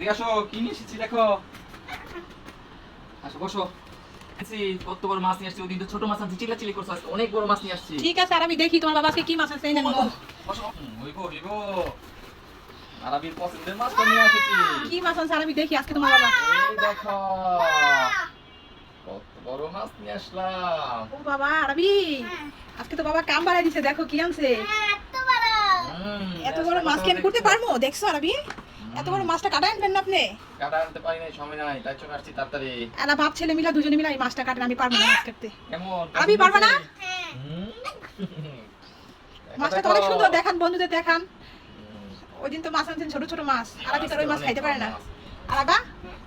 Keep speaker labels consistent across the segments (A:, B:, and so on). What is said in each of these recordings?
A: এদিকে আসো কি নিয়ে এসেছি দেখো? আসো বসো। কত বড় মাছ নিয়ে আসছি ওদিন তো ছোট মাছ আনছি চিল্লা চিল্লি করছ আজকে অনেক বড় মাছ নিয়ে আসছি।
B: ঠিক আছে আর আমি দেখি তোমার বাবাকে কি মাছ আছে এই নেন
A: বসো হুম, ওই গো ওই গো। আরবির নিয়ে এসেছি
B: কি মাছ আছে আর দেখি আজকে তোমার বাবা।
A: এই দেখো কত বড় মাছ নিয়ে আসলাম।
B: ও বাবা আরবি। আজকে তো বাবা কাম বাড়াই দিছে দেখো কি আনছে। এত বড় মাছ কি আমি করতে পারব? দেখছ আরবি? এত বড় মাছটা কাটা আনবেন না আপনি?
A: কাটা আনতে পারি নাই সময় নাই তাই চলে আসছি তাড়াতাড়ি।
B: বাপ ছেলে মিলা দুজনে মিলা এই মাছটা কাটেন আমি পারব না মাছ কাটতে।
A: কেমন?
B: আরবি পারবে না? মাছটা তো অনেক সুন্দর দেখান বন্ধুদের দেখান। ওই দিন তো মাছ আনছেন ছোট ছোট মাছ আরবি তো ওই মাছ খাইতে পারে না।
A: বড় মাছ।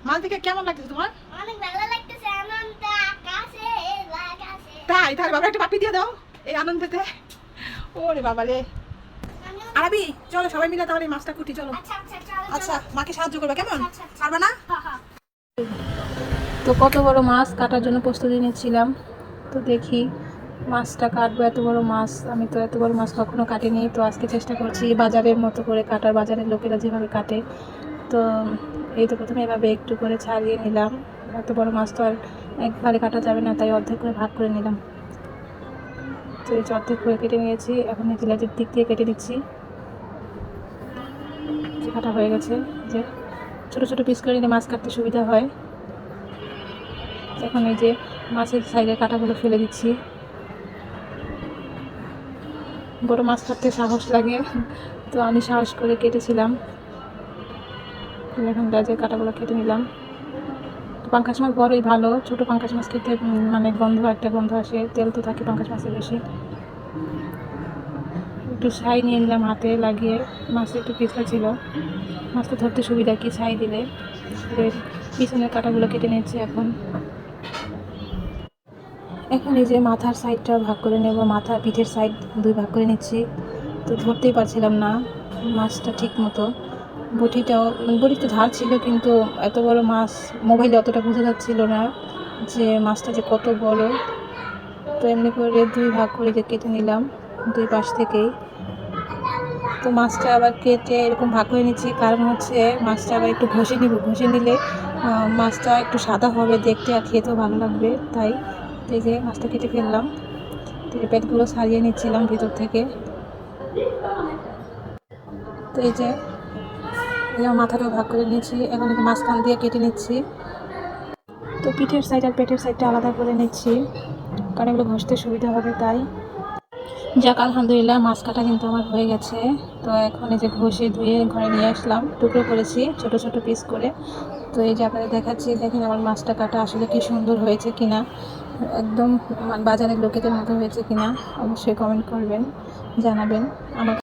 B: মাছ দেখে কেমন লাগতেছে তোমার?
C: অনেক ভালো লাগতেছে আনন্দ আকাশে লাগাছে।
B: তাই তার বাবা একটা পাপি দিয়ে দাও এই আনন্দেতে। ওরে বাবা রে আরবি চলো সবাই মিলে তাহলে মাছটা কুটি চলো।
C: আচ্ছা আচ্ছা চলো
B: আচ্ছা মাকে সাহায্য করবে কেমন?
C: আচ্ছা, আচ্ছা।
B: পারবে না?
C: হা হা
B: তো কত বড় মাছ কাটার জন্য প্রস্তুতি নিচ্ছিলাম। তো দেখি মাছটা কাটবো এত বড় মাছ আমি তো এত বড় মাছ কখনো কাটিনি। তো আজকে চেষ্টা করছি বাজারের মতো করে কাটার বাজারের লোকেরা যেভাবে কাটে। তো এই তো প্রথমে এভাবে একটু করে ছাড়িয়ে নিলাম। এত বড় মাছ তো আর একবারে কাটা যাবে না তাই অর্ধেক করে ভাগ করে নিলাম। তো এই অর্ধেক কেটে নিয়েছি। এখন এই জিলাটির দিক দিয়ে কেটে দিচ্ছি কাটা হয়ে গেছে, যে ছোটো ছোটো পিস করে মাছ কাটতে সুবিধা হয়। এখন এই যে মাছের সাইডের কাঁটাগুলো ফেলে দিচ্ছি। বড় মাছ কাটতে সাহস লাগে, তো আমি সাহস করে কেটেছিলাম। এখন লেজের কাঁটাগুলো কেটে নিলাম। তো পাঙ্কাশ মাছ বড়ই ভালো। ছোটো পাঙ্কাশ মাছ খেতে মানে গন্ধ, একটা গন্ধ আসে। তেল তো থাকে পাঙ্কাশ মাছের বেশি। একটু ছাই নিয়ে নিলাম হাতে, লাগিয়ে। মাছটা একটু পিছলা ছিল। মাছটা ধরতে সুবিধা, কি ছাই দিলে পিছনের কাঁটাগুলো কেটে নিচ্ছি এখন। এখন এই যে মাথার সাইডটা ভাগ করে নেব। মাথা, পিঠের সাইড দুই ভাগ করে নিচ্ছি। তো ধরতেই পারছিলাম না মাছটা ঠিক মতো। বটিটাও মানে বটিতে ধার ছিল, কিন্তু এত বড় মাছ মোবাইলে অতটা বোঝা যাচ্ছিল না যে মাছটা যে কত বড়। তো এমনি করে দুই ভাগ করে কেটে নিলাম, দুই পাশ থেকেই। তো মাছটা আবার কেটে এরকম ভাগ করে নিচ্ছি, কারণ হচ্ছে মাছটা আবার একটু ঘষে নিব, ঘষে নিলে মাছটা একটু সাদা হবে, দেখতে আর খেতেও ভালো লাগবে, তাই এই যে মাছটা কেটে ফেললাম। পেটগুলো সারিয়ে নিচ্ছিলাম ভিতর থেকে। তো এই যে এই যে মাথাটাও ভাগ করে নিয়েছি। এখন যে মাঝখান দিয়ে কেটে নিচ্ছি। তো পিঠের সাইড আর পেটের সাইডটা আলাদা করে নিচ্ছি। কারণ এগুলো ঘষতে সুবিধা হবে তাই। যাক, আলহামদুলিল্লাহ, মাছ কাটা কিন্তু আমার হয়ে গেছে। তো এখন এই যে ঘষে ধুয়ে ঘরে নিয়ে আসলাম। টুকরো করেছি, ছোট ছোট পিস করে। তো এই যে আপনাদের দেখাচ্ছি, দেখেন আমার মাছটা কাটা আসলে কি সুন্দর হয়েছে কিনা। একদম বাজারের লোকেদের মতো হয়েছে কিনা, অবশ্যই কমেন্ট করবেন, জানাবেন। আমার